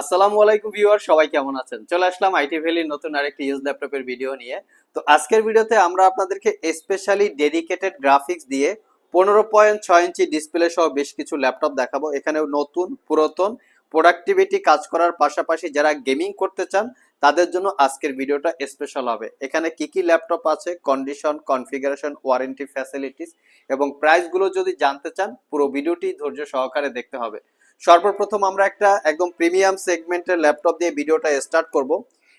আসসালামু আলাইকুম ভিউয়ার, সবাই কেমন আছেন? চলে আসলাম আইটি ভ্যালির নতুন আরেকটি ইউজ ল্যাপটপের ভিডিও নিয়ে। তো আজকের ভিডিওতে আমরা আপনাদেরকে স্পেশালি ডেডিকেটেড গ্রাফিক্স দিয়ে পনেরো পয়েন্ট ছয় ইঞ্চি ডিসপ্লে সহ বেশ কিছু ল্যাপটপ দেখাবো। এখানে নতুন, পুরাতন প্রোডাক্টিভিটি কাজ করার পাশাপাশি যারা গেমিং করতে চান, তাদের জন্য আজকের ভিডিওটা স্পেশাল হবে। এখানে কি কি ল্যাপটপ আছে? কন্ডিশন কনফিগারেশন ওয়ারেন্টি ফ্যাসিলিটিস এবং প্রাইসগুলো যদি জানতে চান, পুরো ভিডিওটি ধৈর্য সহকারে দেখতে হবে। সর্বপ্রথম আমরা একটা একদম প্রিমিয়াম সেগমেন্টের ল্যাপটপ দিয়ে ভিডিওটা স্টার্ট করব।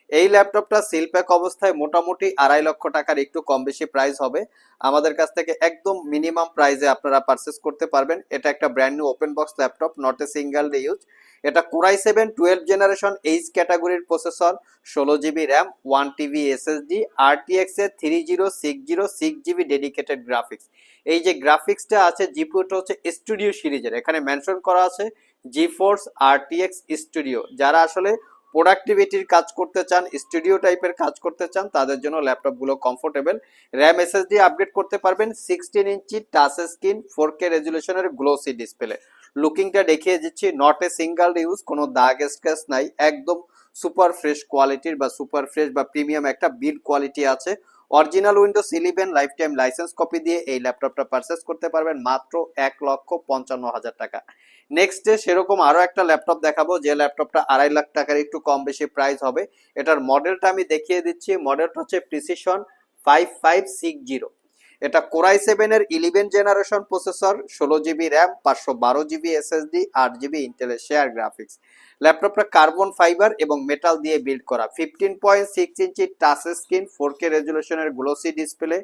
এই ল্যাপটপটা সিল প্যাক অবস্থায় মোটামুটি আড়াই লক্ষ টাকার একটু কম বেশি প্রাইস হবে। আমাদের কাছ থেকে একদম মিনিমাম প্রাইসে আপনারা পারচেস করতে পারবেন। এটা একটা brand new open box laptop not a single use এটা core i seven twelve generation H ক্যাটাগরির প্রসেসর ষোলো GB RAM one TB SSD RTX এর three zero six zero six GB dedicated graphics এই যে গ্রাফিক্সটা আছে জিপিওটা হচ্ছে স্টুডিও সিরিজের এখানে মেনশন করা আছে জিফোর্স আরটিএক্স স্টুডিও যারা আসলে প্রোডাক্টিভিটির কাজ করতে চান স্টুডিও টাইপের কাজ করতে চান, তাদের জন্য ল্যাপটপগুলো কমফোর্টেবল র্যাম এসএসডি আপগ্রেড করতে পারবেন sixteen inch touch screen four K রেজুলেশনের glossy display লুকিংটা দেখিয়ে দিচ্ছি নট এ সিঙ্গেল ইউজ কোনো দাগ স্ক্র্যাচ নাই, একদম সুপার ফ্রেশ কোয়ালিটির বা সুপার ফ্রেশ বা প্রিমিয়াম একটা বিল্ড কোয়ালিটি আছে। Original Windows eleven lifetime license copy দিয়ে এই ল্যাপটপটা পারচেস করতে পারবেন মাত্র এক লক্ষ পঞ্চান্ন হাজার টাকা। নেক্সট ডে সেরকম আরও একটা ল্যাপটপ দেখাবো, যে ল্যাপটপটা আড়াই লাখ টাকার একটু কম বেশি প্রাইস হবে। এটার মডেলটা আমি দেখিয়ে দিচ্ছি মডেলটা হচ্ছে Precision five five six zero এটা কোরাই সেভেন এর ইলেভেন জেনারেশন প্রসেসর ষোলো জিবি র্যাম পাঁচশো বারো জিবি এসএসডি আট জিবি ইন্টেলের শেয়ার গ্রাফিক্স ল্যাপটপটা কার্বন ফাইবার এবং মেটাল দিয়ে বিল্ড করা। Fifteen point six inch touch screen four K রেজুলেশনের glossy display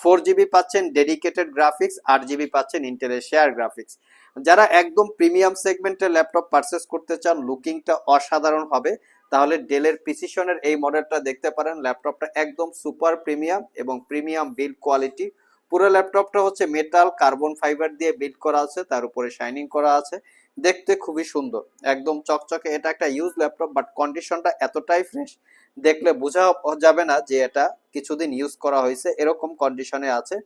four GB পাচ্ছেন ডেডিকেটেড গ্রাফিক্স আট জিবি পাচ্ছেন ইন্টেলের শেয়ার গ্রাফিক্স যারা একদম প্রিমিয়াম সেগমেন্টের ল্যাপটপ পারচেস করতে চান লুকিংটা অসাধারণ হবে। তাহলে ডেলের প্রিসিশনের এই মডেলটা দেখতে পারেন। ল্যাপটপটা একদম সুপার প্রিমিয়াম এবং প্রিমিয়াম বিল্ড কোয়ালিটি পুরো ল্যাপটপটা হচ্ছে মেটাল কার্বন ফাইবার দিয়ে বিল্ড করা আছে, তার উপরে শাইনিং করা আছে। দেখতে খুবই সুন্দর। একদম চকচকে। এটা একটা ইউজ ল্যাপটপ বাট কন্ডিশনটা এতটাই ফ্রেশ দেখলে বোঝা যাবে না যে এটা কিছুদিন ইউজ করা হয়েছে। এরকম কন্ডিশনে আছে।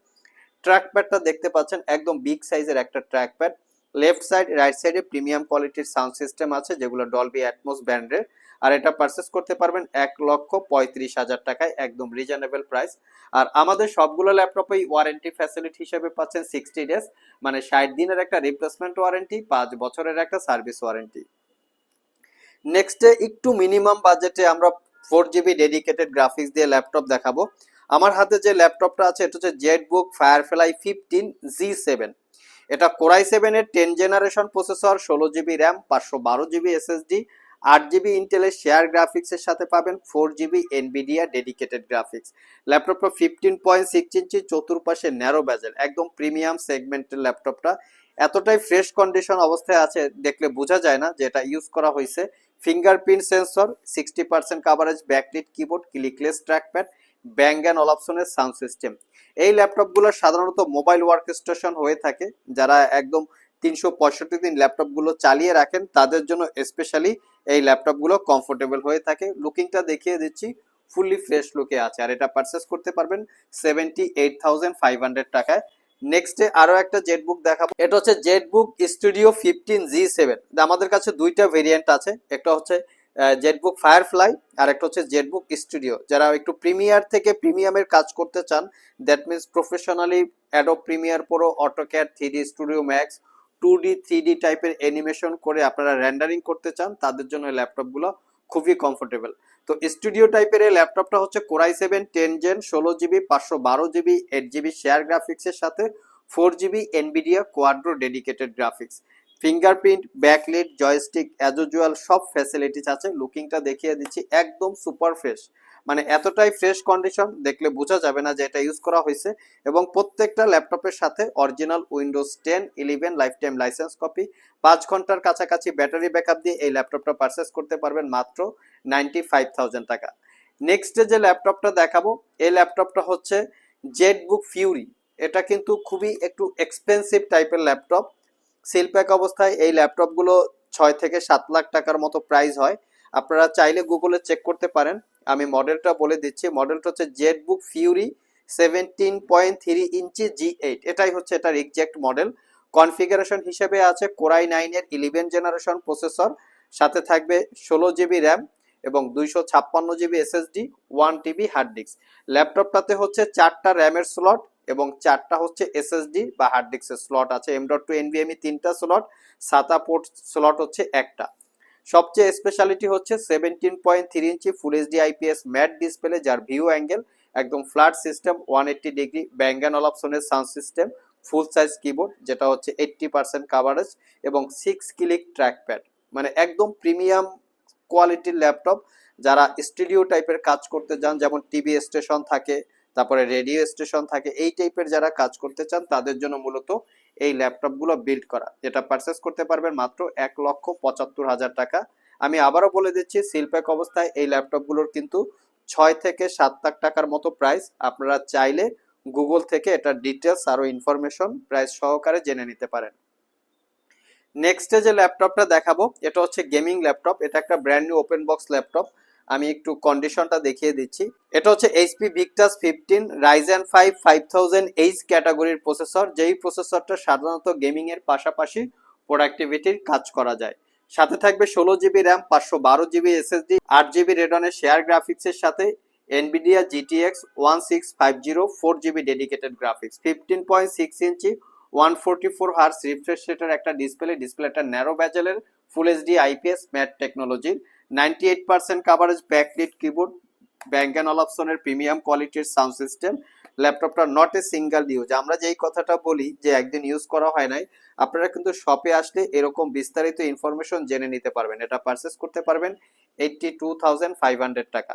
ট্র্যাক প্যাডটা দেখতে পাচ্ছেন, একদম বিগ সাইজের একটা track pad left side, right সাইডে প্রিমিয়াম কোয়ালিটির সাউন্ড সিস্টেম আছে, যেগুলো ডলবি অ্যাটমোস ব্র্যান্ডের। আর এটা পারচেস করতে পারবেন এক লক্ষ পঁয়ত্রিশ হাজার টাকায়, একদম রিজনেবল প্রাইস আর আমাদের সবগুলো ল্যাপটপেই ওয়ারেন্টি ফ্যাসিলিটি হিসেবে পাচ্ছেন সিক্সটি ডেজ মানে ষাট দিনের একটা রিপ্লেসমেন্ট ওয়ারেন্টি পাঁচ বছরের একটা সার্ভিস ওয়ারেন্টি নেক্সটে একটু মিনিমাম বাজেটে আমরা ফোর জিবি ডেডিকেটেড গ্রাফিক্স দিয়ে ল্যাপটপ দেখাবো। আমার হাতে যে ল্যাপটপটা আছে, এটা হচ্ছে Z book fire Firefly fifteen G seven এটা কোরাই সেভেনের টেন জেনারেশন প্রসেসর ষোলো জিবি র্যাম পাঁচশো বারো জিবি এসএসডি আট জিবি ইন্টেলের শেয়ার গ্রাফিক্সের সাথে পাবেন four GB Nvidia dedicated graphics ল্যাপটপটা ফিফটিন পয়েন্ট সিক্স ইঞ্চি চতুর্পাশে ন্যারো ব্যাজেল একদম প্রিমিয়াম সেগমেন্টের ল্যাপটপটা এতটাই ফ্রেশ কন্ডিশন অবস্থায় আছে, দেখলে বোঝা যায় না যে এটা ইউজ করা হয়েছে। Fingerprint sensor sixty percent coverage backlit keyboard clickless trackpad Bang and অলাপসনের sound system এই ল্যাপটপগুলো সাধারণত মোবাইল ওয়ার্ক স্টেশন হয়ে থাকে। যারা একদম তিনশো পঁয়ষট্টি দিন ল্যাপটপগুলো চালিয়ে রাখেন, তাদের জন্য স্পেশালি এই ল্যাপটপগুলো কমফোর্টেবল হয়ে থাকে। লুকিংটা দেখিয়ে দিচ্ছি ফুললি ফ্রেশ লুকে আছে। আর এটা পারচেস করতে পারবেন seventy eight thousand five hundred টাকায় নেক্সটে আরও একটা জেট বুক দেখাবো। এটা হচ্ছে Zenbook studio fifteen G seven আমাদের কাছে দুইটা ভেরিয়েন্ট আছে। একটা হচ্ছে জেটবুক ফায়ারফ্লাই আর একটা হচ্ছে জেটবুক স্টুডিও যারা একটু প্রিমিয়ার থেকে প্রিমিয়ামের কাজ করতে চান that means professionally Adobe Premiere Pro AutoCAD three studio Max two D three D টাইপের অ্যানিমেশন করে আপনারা র্যান্ডারিং করতে চান, তাদের জন্য ল্যাপটপগুলো খুবই কমফোর্টেবল তো স্টুডিও টাইপের এই ল্যাপটপটা হচ্ছে core i seven ten gen ষোলো জিবি পাঁচশো বারো জিবি এইট জিবি শেয়ার গ্রাফিক্সের সাথে four GB Nvidia Quadro dedicated graphics fingerprint backlit joystick as usual সব ফ্যাসিলিটিস আছে। লুকিংটা দেখিয়ে দিচ্ছি, একদম সুপার ফ্রেশ মানে এতটাই ফ্রেশ কন্ডিশন দেখলে বোঝা যাবে না যে এটা ইউজ করা হয়েছে। এবং প্রত্যেকটা ল্যাপটপের সাথে original Windows ten eleven lifetime licence copy পাঁচ ঘণ্টার কাছাকাছি ব্যাটারি ব্যাকআপ দিয়ে এই ল্যাপটপটা পারচেস করতে পারবেন মাত্র নাইনটি ফাইভ থাউজেন্ড টাকা নেক্সটে যে ল্যাপটপটা দেখাবো, এই ল্যাপটপটা হচ্ছে জেট বুক ফিউরি এটা কিন্তু খুবই একটু এক্সপেন্সিভ টাইপের ল্যাপটপ। সেল প্যাক অবস্থায় এই ল্যাপটপগুলো ছয় থেকে সাত লাখ টাকার মতো প্রাইস হয়। আপনারা চাইলে গুগলে চেক করতে পারেন। আমি মডেলটা বলে দিচ্ছি। মডেলটা হচ্ছে ZBook Fury seventeen point three inch G eight এটাই হচ্ছে এটার এক্সাক্ট মডেল কনফিগারেশন হিসেবে আছে কোরাই নাইনের ইলেভেন জেনারেশন প্রসেসর সাথে থাকবে ষোলো জিবি র্যাম এবং দুইশো ছাপ্পান্ন GB SSD one TB hard disk ল্যাপটপটাতে হচ্ছে চারটা র্যামের স্লট এবং চারটা হচ্ছে এসএসডি বা হার্ড ডিস্কের স্লট আছে এম ডট টু এনভিএমই তিনটা স্লট সাতা পোর্ট স্লট হচ্ছে একটা। সবচেয়ে স্পেশালিটি হচ্ছে seventeen point three inch full HD IPS matte display যার ভিউ অ্যাঙ্গেল একদম flat system one eighty degree Bang and অপশনের sound system full size keyboard যেটা হচ্ছে এইট্টি পার্সেন্ট কাভারেজ এবং সিক্স ক্লিক ট্র্যাকপ্যাড মানে একদম প্রিমিয়াম কোয়ালিটির ল্যাপটপ যারা স্টুডিও টাইপের কাজ করতে যান, যেমন টিভি স্টেশন থাকে তারপরে রেডিও স্টেশন থাকে, এই টাইপের যারা কাজ করতে চান, তাদের জন্য মূলত এই ল্যাপটপগুলো বিল্ড করা। যেটা পারচেস করতে পারবেন মাত্র এক লক্ষ পঁচাত্তর হাজার টাকা। আমি আবারও বলে দিচ্ছি সিলপ্যাক অবস্থায় এই ল্যাপটপগুলোর কিন্তু ছয় থেকে সাত লাখ টাকার মতো প্রাইস আপনারা চাইলে গুগল থেকে এটার ডিটেলস আরও ইনফরমেশন প্রাইস সহকারে জেনে নিতে পারেন। নেক্সটে যে ল্যাপটপটা দেখাবো, এটা হচ্ছে গেমিং ল্যাপটপ এটা একটা brand new open box laptop আমি একটু কন্ডিশনটা দেখিয়ে দিচ্ছি। এটা হচ্ছে HP Victus fifteen Ryzen five five thousand H ক্যাটাগরির প্রসেসর যেই প্রসেসরটা সাধারণত গেমিং এর পাশাপাশি প্রোডাক্টিভিটির কাজ করা যায়। সাথে থাকবে ষোলো জিবি র্যাম পাঁচশো বারো জিবি এসএসডি আট জিবি রেডনের শেয়ার গ্রাফিক্সের সাথে Nvidia GTX one six five zero four GB dedicated graphics fifteen point six inch one forty four hertz refresh রেটের একটা ডিসপ্লে ডিসপ্লেটা ন্যারো ব্যাজেলের ফুল এইচডি আইপিএস ম্যাট টেকনোলজির ninety eight percent coverage backlit keyboard Bang and অলপশনের premium কোয়ালিটির sound system ল্যাপটপটা not a single use আমরা যেই কথাটা বলি যে একদিন ইউজ করা হয় নাই, আপনারা কিন্তু শপে আসলে এরকম বিস্তারিত ইনফরমেশন জেনে নিতে পারবেন। এটা পারচেস করতে পারবেন eighty two thousand five hundred টাকা।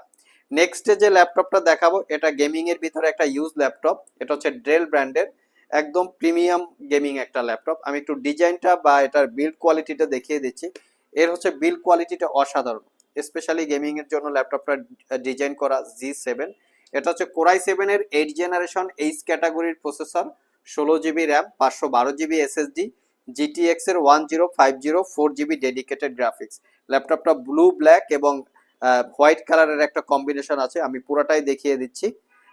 নেক্সট যে ল্যাপটপটা দেখাবো, এটা গেমিং এর ভিতরে একটা ইউজ ল্যাপটপ এটা হচ্ছে ড্রেল ব্র্যান্ডের একদম প্রিমিয়াম গেমিং একটা ল্যাপটপ আমি একটু ডিজাইনটা বা এটার বিল্ড কোয়ালিটিটা দেখিয়ে দিচ্ছি। এর হচ্ছে বিল কোয়ালিটিটা অসাধারণ স্পেশালি গেমিং এর জন্য ল্যাপটপটা ডিজাইন করা জি সেভেন এটা হচ্ছে কোরাই সেভেন এর এইট জেনারেশন এইচ ক্যাটাগরির প্রসেসর ষোলো জিবি র্যাম পাঁচশো বারো জিবি এসএসডি জিটিএক্স এর one zero five zero four GB dedicated graphics ল্যাপটপটা ব্লু ব্ল্যাক এবং হোয়াইট কালারের একটা কম্বিনেশন আছে, আমি পুরোটাই দেখিয়ে দিচ্ছি।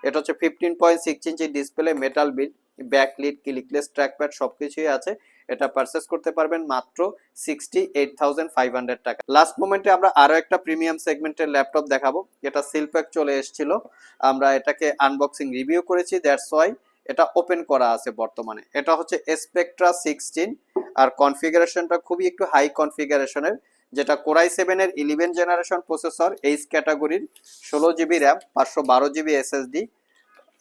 এটা হচ্ছে fifteen point six inch display metal build back backlit clickless trackpad সব কিছুই আছে। এটা পারচেস করতে পারবেন মাত্র sixty eight thousand five hundred টাকা। লাস্ট মোমেন্টে আমরা আরও একটা প্রিমিয়াম সেগমেন্টের ল্যাপটপ দেখাবো। এটা সিলপ্যাক চলে এসেছিল। আমরা এটাকে আনবক্সিং রিভিউ করেছি দ্যাটস ওয়াই এটা ওপেন করা আছে বর্তমানে। এটা হচ্ছে স্পেকট্রা সিক্সটিন আর কনফিগারেশনটা খুবই একটু হাই কনফিগারেশনের যেটা কোরাই সেভেনের ইলেভেন জেনারেশন প্রসেসর এইচ ক্যাটাগরির ষোলো জিবি র্যাম পাঁচশো বারো জিবি এসএসডি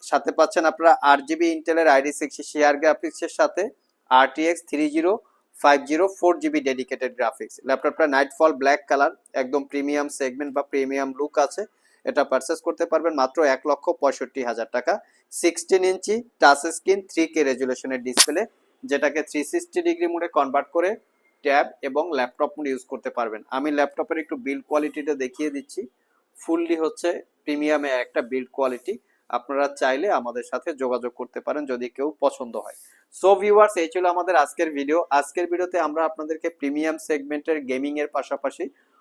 সাথে পাচ্ছেন আপনারা আট জিবি ইন্টেলের আইডি সিক্স শেয়ার গ্রাফিক্সের সাথে RTX three zero five zero four GB dedicated graphics ল্যাপটপটা নাইটফল ব্ল্যাক কালার একদম প্রিমিয়াম সেগমেন্ট বা প্রিমিয়াম লুক আছে। এটা পারচেস করতে পারবেন মাত্র এক লক্ষ পঁয়ষট্টি হাজার টাকা। Sixteen inch touch screen three K রেজুলেশনের display যেটাকে থ্রি সিক্সটি ডিগ্রি মোডে কনভার্ট করে ট্যাব এবং ল্যাপটপ মোড ইউজ করতে পারবেন। আমি ল্যাপটপের একটু বিল্ড কোয়ালিটিটা দেখিয়ে দিচ্ছি। ফুললি হচ্ছে প্রিমিয়ামে একটা বিল্ড কোয়ালিটি আপনারা চাইলে আমাদের সাথে যোগাযোগ করতে পারেন যদি কেউ পছন্দ হয়। সো ভিউয়ার্স এই ছিল আমাদের আজকের ভিডিও আজকের ভিডিওতে আমরা আপনাদেরকে প্রিমিয়াম সেগমেন্টের গেমিংয়ের পাশাপাশি